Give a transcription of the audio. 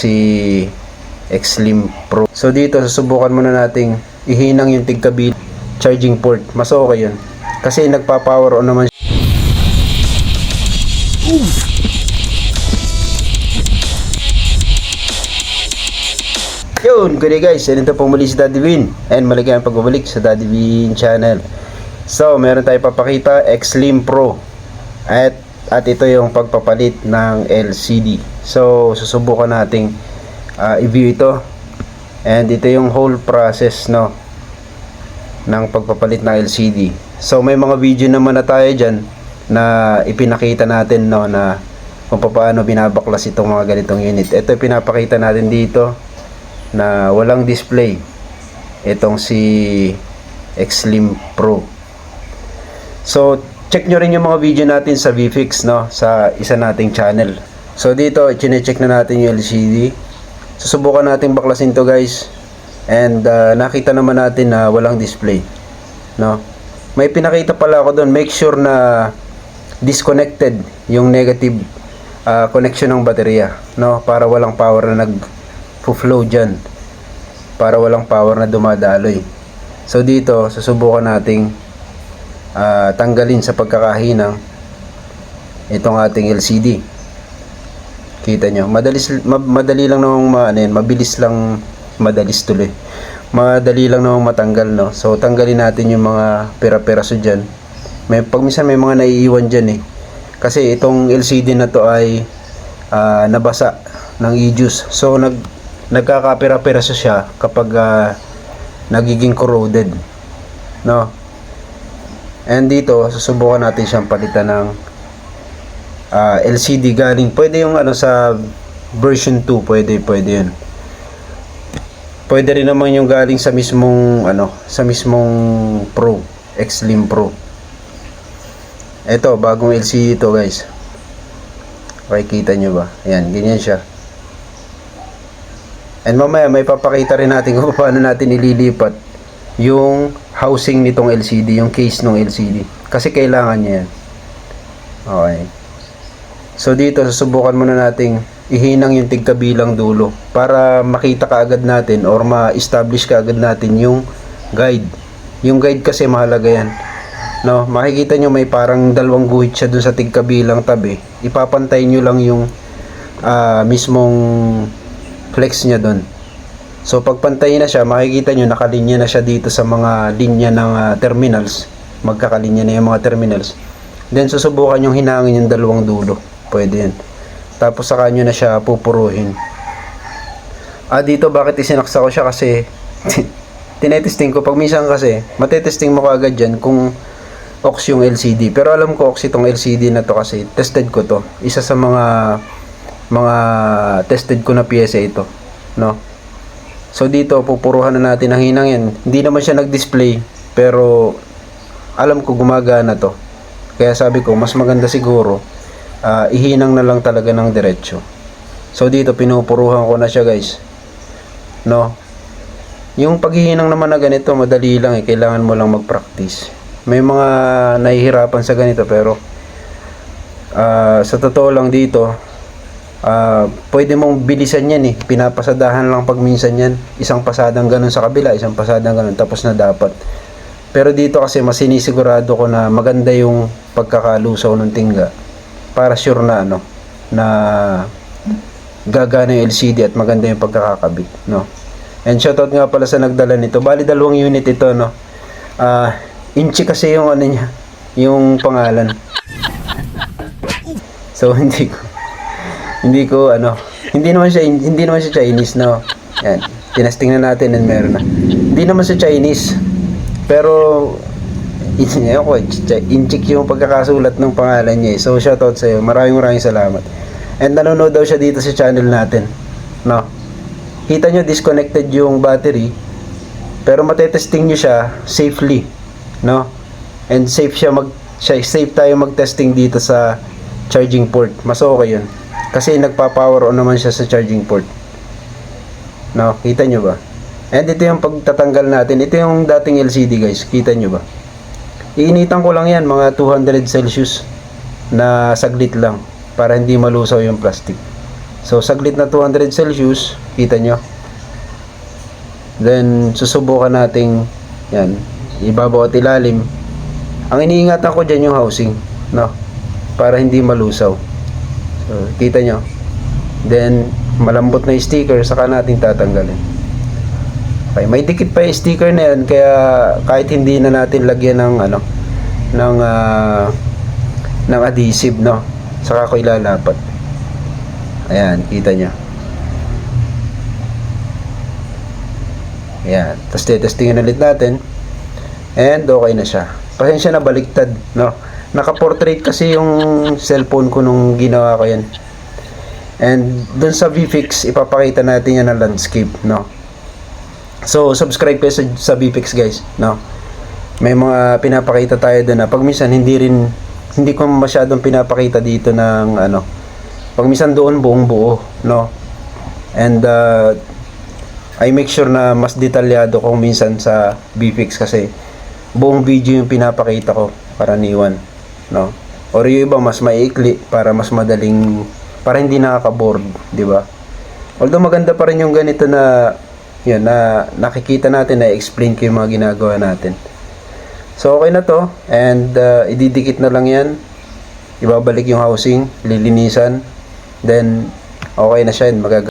si Xlim Pro. So dito susubukan muna nating ihinang yung tigkabil charging port. Mas okay yun. Kasi nagpa-power on naman siya. Yun, good day guys. Yan ito pong muli si Daddy Win. And maligayang pagbabalik sa Daddy Win channel. So, meron tayo papakita, Xlim Pro. At, at ito yung pagpapalit ng LCD. So, susubukan nating ah, i-view ito. And ito yung whole process, no, ng pagpapalit ng LCD. So, may mga video naman na tayo dyan na ipinakita natin, no, na kung paano binabaklas itong mga ganitong unit. Ito pinapakita natin dito na walang display itong si Xlim Pro so check nyo rin yung mga video natin sa VFix no? Sa isa nating channel. So dito chine-check na natin yung LCD susubukan natin baklasin to guys. And uh, nakita naman natin na walang display no? May pinakita pala ako doon make sure na disconnected yung negative uh, connection ng baterya no? Para walang power na nag flow dyan. Para walang power na dumadaloy. So dito susubukan nating ah, tanggalin sa pagkakahinang itong ating LCD kita nyo madalis, ma- madali lang namang ma, ano mabilis lang madalis tuloy. Madali lang namang matanggal no? So tanggalin natin yung mga pera-peraso dyan. May, pag minsan may mga naiiwan dyan eh. Kasi itong LCD na to ay ah, nabasa ng e-juice. So nag nagkakapira-piraso siya kapag ah, nagiging corroded no and dito susubukan natin siyang palitan ng ah, LCD galing pwede yung ano sa version 2 pwede pwede yun. Pwede rin naman yung galing sa mismong ano sa mismong Pro Xlim Pro. Eto bagong LCD to guys. Makikita nyo ba? Ayan ganyan siya. And mamaya may papakita rin natin kung paano natin ililipat yung housing nitong LCD, yung case ng LCD. Kasi kailangan niya yan. Okay. So dito susubukan muna nating ihinang yung tigkabilang dulo para makita kaagad natin or ma-establish kaagad natin yung guide. Yung guide kasi mahalaga yan. No, makikita nyo may parang dalawang guhit siya dun sa tigkabilang tabi. Ipapantay nyo lang yung ah, mismong flex niya doon. So pagpantay na siya, makikita nyo nakalinya na siya dito sa mga linya ng ah, terminals. Magkakalinya na yung mga terminals. Then susubukan yung hinangin yung dalawang dulo. Pwede yan. Tapos saka nyo na siya pupuruhin. Ah dito bakit isinaksa ko siya kasi tinetesting ko pag minsan kasi matetesting mo kaagad dyan kung ox yung LCD pero alam ko ox itong LCD na to kasi tested ko to isa sa mga mga tested ko na pyesa ito no so dito pupuruhan na natin ang hinang yan. Hindi naman siya nag-display pero alam ko gumagana to. Kaya sabi ko mas maganda siguro ah, ihinang na lang talaga ng diretsyo so dito pinupuruhan ko na siya guys. No? Yung paghihinang naman na ganito madali lang eh. Kailangan mo lang mag-practice. May mga nahihirapan sa ganito pero ah, sa totoo lang dito ah pwede mong bilisan yan eh. Pinapasadahan lang pag minsan yan. Isang pasadang ganun sa kabila, isang pasadang ganun, tapos na dapat. Pero dito kasi mas sinisigurado ko na maganda yung pagkakalusaw ng tingga. Para sure na ano, na gagana yung LCD at maganda yung pagkakakabit, no. And shoutout nga pala sa nagdala nito. Bali dalawang unit ito, no. Ah, inchi kasi yung ano niya, yung pangalan. So hindi ko hindi ko ano hindi naman siya hindi naman siya Chinese no yan tinesting na natin and meron na hindi naman siya Chinese pero Ngayon ko, inchik yung pagkakasulat ng pangalan niya. eh. So, shoutout sa iyo. Maraming maraming salamat. And nanonood daw siya dito sa channel natin. No? Kita nyo, disconnected yung battery. Pero matetesting nyo siya safely. No? And safe siya mag siya, safe tayo mag-testing dito sa charging port. Mas okay yun. Kasi nagpa-power on naman siya sa charging port. No, kita nyo ba? And ito yung pagtatanggal natin. Ito yung dating LCD guys. Kita nyo ba? Iinitan ko lang yan mga 200 Celsius na saglit lang para hindi malusaw yung plastic. So, saglit na 200 Celsius, kita nyo. Then, susubukan nating, yan, ibabaw at ilalim. Ang iniingatan ko dyan yung housing, no? Para hindi malusaw. So, kita nyo. Then, malambot na yung sticker, saka natin tatanggalin. Okay, may dikit pa yung sticker na yan, kaya kahit hindi na natin lagyan ng, ano, ng, ah, ng adhesive, no? Saka ko ilalapat. Ayan, kita nyo. Ayan. Tapos testingin ulit natin. And okay na siya. Pasensya na baliktad, no? Naka-portrait kasi yung cellphone ko nung ginawa ko yan. And dun sa VFix, ipapakita natin yan ng landscape, no? So, subscribe kayo sa, sa VFix guys, no? May mga pinapakita tayo doon na pag minsan hindi rin hindi ko masyadong pinapakita dito ng ano pag minsan doon buong buo no and uh, I make sure na mas detalyado kung minsan sa VFix kasi buong video yung pinapakita ko karaniwan no or yung iba mas maikli para mas madaling para hindi nakaka-board di ba although maganda pa rin yung ganito na yun na nakikita natin na explain ko yung mga ginagawa natin So okay na to and uh, ididikit na lang yan. Ibabalik yung housing, lilinisan. Then okay na siya and magag